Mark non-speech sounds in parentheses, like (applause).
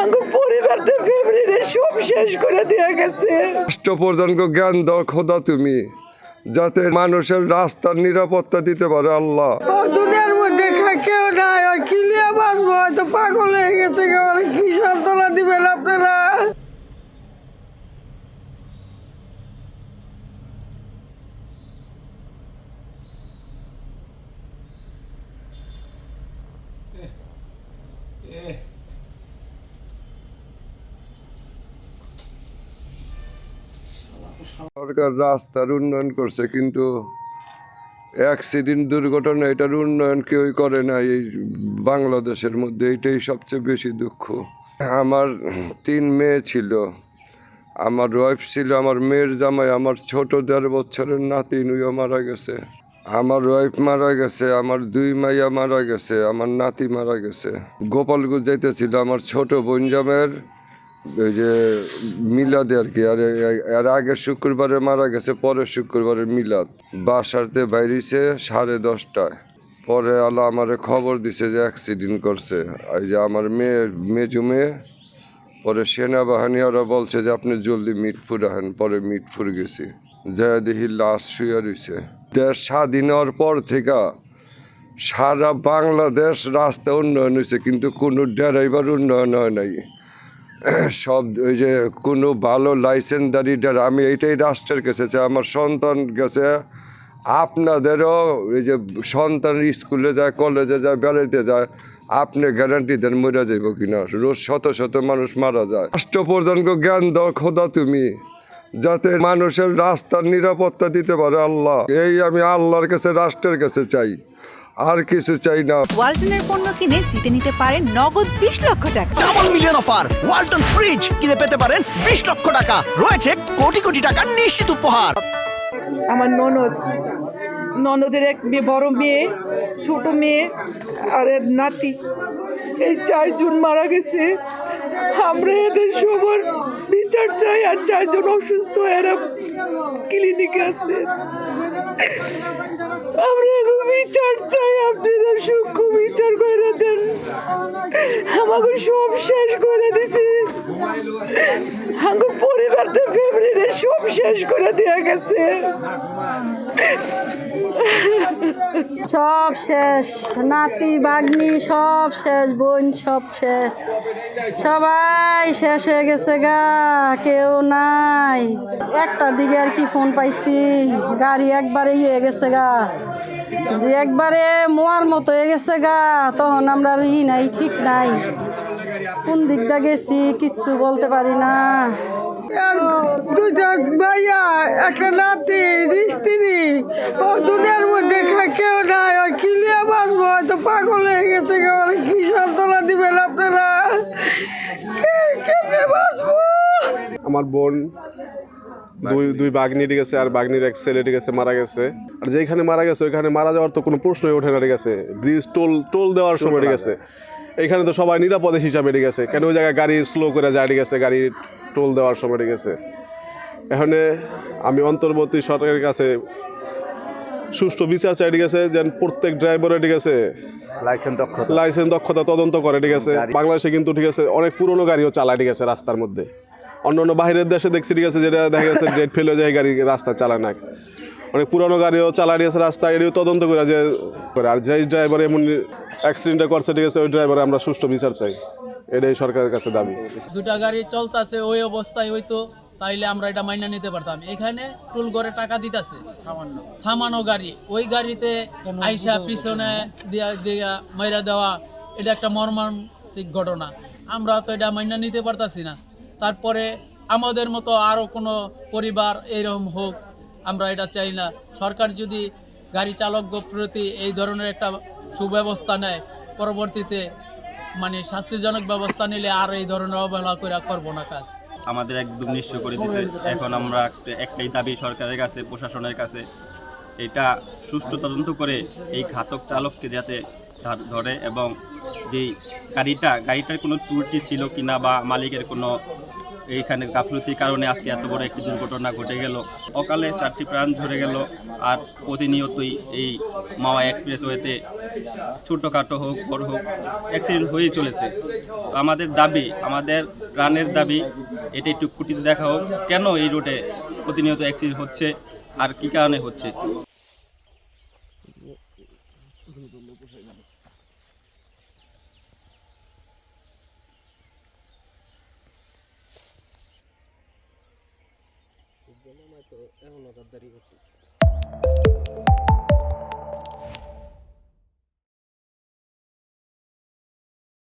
আমার পরিবারটা ফ্যামিলিটা সব শেষ করে দিয়ে গেছে। রাষ্ট্রপ্রধানকে জ্ঞান দাও খোদা তুমি যাতে মানুষের রাস্তার নিরাপত্তা দিতে পারে আল্লাহ। দুনিয়ার মধ্যে কেউ নাই কিলিয়া বাঁচবো? হয়তো পাগল হয়ে গেছে কি সান্ত্বনা দিবেন আপনারা? সরকার রাস্তার উন্নয়ন করছে, কিন্তু অ্যাক্সিডেন্ট দুর্ঘটনা, এটার উন্নয়ন কেউই করে না এই বাংলাদেশের মধ্যে, এটাই সবচেয়ে বেশি দুঃখ। আমার তিন মেয়ে ছিল, আমার ওয়াইফ ছিল, আমার মেয়ের জামাই, আমার ছোট দেড় বছরের নাতি নুইও মারা গেছে। আমার ওয়াইফ মারা গেছে, আমার দুই মাইয়া মারা গেছে, আমার নাতি মারা গেছে। গোপালগঞ্জ যাইতেছিল, আমার ছোট বোন জামের ওই যে মিলাদ আর কি, আর এর আগের শুক্রবারে মারা গেছে পরের শুক্রবারে মিলাদ। বাসাতে বাইরেছে সাড়ে দশটায়। পরে আল্লাহ আমার খবর দিছে যে অ্যাক্সিডেন্ট করছে। এই যে আমার মেয়ে, মেজু মেয়ে, পরে সেনাবাহিনী ওরা বলছে যে আপনি জলদি মিটপুর আহেন, পরে মিটপুর গেছি। যা দেখি লাশ শুয়ে রয়েছে। দেশ স্বাধীন হওয়ার পর থেকে সারা বাংলাদেশ রাস্তা উন্নয়ন হয়েছে, কিন্তু কোনো ড্রাইভার উন্নয়ন হয় নাই। (clears throat) সব ওই যে কোনো ভালো লাইসেন্সদারি ড্রাইভার আমি এইটাই রাষ্ট্রের কাছে চাই। আমার সন্তান গেছে, আপনাদেরও এই যে সন্তান স্কুলে যায় কলেজে যায়, বেড়াইতে যায়, আপনি গ্যারান্টি দেন মরে যাইব কিনা। রোজ শত শত মানুষ মারা যায়। রাষ্ট্রপ্রধানকে জ্ঞান দাও, খোদা তুমি, যাতে মানুষের রাস্তার নিরাপত্তা দিতে পারে আল্লাহ। এই আমি আল্লাহর কাছে, রাষ্ট্রের কাছে চাই। আর কিছু চাই না। ওয়ালটনের পণ্য কিনে জিতে নিতে পারেন নগদ বিশ লক্ষ টাকা। Double million offer Walton fridge কিনে পেতে পারেন বিশ লক্ষ টাকা। রয়েছে কোটি কোটি টাকার নিশ্চিত উপহার। আমার ননদ ননদের এক মেয়ে বড় মেয়ে ছোট মেয়ে আর এর নাতি। এই চারজন মারা গেছে। আমরা এদের সবার বিচার চাই আর চারজন অসুস্থ এরা ক্লিনিকে আছে। আমরা বিচার চাই আপনারা সূক্ষ্ম বিচার করে দেন। আমাকে সব শেষ করে দিছে আমার পরিবারটা, ফ্যামিলিটা সব শেষ করে দিয়ে গেছে। সব শেষ। নাতি বাগনি সব শেষ, বোন, সব শেষ। সবাই শেষ হয়ে গেছে গা, কেউ নাই। একটা দিকে আর কি ফোন পাইছি, গাড়ি একবারে হয়ে গেছে গা। একবারে মোয়ার মতো হয়ে গেছে গা, তখন আমরা ই নাই, ঠিক নাই। কোন দিকটা গেছি, কিচ্ছু বলতে পারি না। দুইটা ভাইয়া, একটা নাতি, স্ত্রী, ওর দুনিয়ার মধ্যে কেউ নাই, ওই কিলিয়া বাঁচবো হয়তো পাগল হয়ে গেছে ওর কি সান্ত্বনা দিবেন আপনারা? কেমনে বাঁচবো আমার বোন দুই দুই বাগনি গেছে আর বাগনির এক ছেলে গেছে মারা গেছে। আর যেখানে মারা গেছে ওইখানে মারা যাওয়ার তো কোনো প্রশ্নই ওঠে না গেছে ব্রিজ টোল টোল দেওয়ার সময় গেছে এখানে তো সবাই নিরাপদে হিসাবে গেছে কেন ওই জায়গায় গাড়ি স্লো করে যায় গেছে গাড়ি টোল দেওয়ার সময় গেছে এখানে আমি অন্তর্বর্তী সরকারের কাছে সুষ্ঠু বিচার চাই গেছে যেন প্রত্যেক ড্রাইভারের ঠিক আছে লাইসেন্স দক্ষতা। লাইসেন্স দক্ষতা তদন্ত করে ঠিক আছে। বাংলাদেশে কিন্তু ঠিক আছে অনেক পুরনো গাড়িও চালায় ঠিক আছে রাস্তার মধ্যে। অন্য অন্য বাইরের দেশে দেখছি ঠিক আছে যেটা দেখা গেছে ডেট ফেল হয়ে যায় গাড়ি রাস্তা চালায় না। অনেক পুরনো গাড়িও চালায় ঠিক আছে রাস্তা এটিও তদন্ত করে যে করে। আর যেই ড্রাইভার এমন অ্যাক্সিডেন্টটা করছে ঠিক আছে ওই ড্রাইভারে আমরা সুষ্ঠু বিচার চাই। এটাই সরকারের কাছে দাবি। দুটা গাড়ি চলতেছে ওই অবস্থায় হইতো তাইলে আমরা এটা মাইনা নিতে পারতাম। এখানে টুল করে টাকা দিতেছে। থামানো। গাড়ি। ওই গাড়িতে আইসা পিছনে দিয়া দিয়া মাইরা দেওয়া এটা একটা মর্মান্তিক ঘটনা। আমরা তো এটা মাইনা নিতে পারতাছি না। তারপরে আমাদের মতো আরও কোনো পরিবার এরকম হোক, আমরা এটা চাই না। সরকার যদি গাড়ি চালক প্রতি এই ধরনের একটা সুব্যবস্থা নেয়, পরবর্তীতে মানে শাস্তিজনক ব্যবস্থা নিলে আর এই ধরনের অবহেলা করে করব না কাজ। আমাদের একদম নিঃস্ব করে দিছে। এখন আমরা একটাই দাবি সরকারের কাছে, প্রশাসনের কাছে। এটা সুষ্ঠু তদন্ত করে এই ঘাতক চালককে যাতে ধরে এবং যেই গাড়িটা, গাড়িটার কোনো ত্রুটি ছিল কিনা বা মালিকের কোনো এইখানে গাফলতির কারণে আজকে এত বড় একটি দুর্ঘটনা ঘটে গেল। অকালে চারটি প্রাণ ঝরে গেল আর প্রতিনিয়তই এই মাওয়া এক্সপ্রেসওয়েতে ছোটোখাটো হোক, বড় হোক অ্যাক্সিডেন্ট হয়েই চলেছে। তো আমাদের দাবি, আমাদের প্রাণের দাবি এটা একটু খুঁটিতে দেখা হোক, কেন এই রোডে প্রতিনিয়ত অ্যাক্সিডেন্ট হচ্ছে আর কী কারণে হচ্ছে। জন্য তো এখনও গাদ্দারি করছিস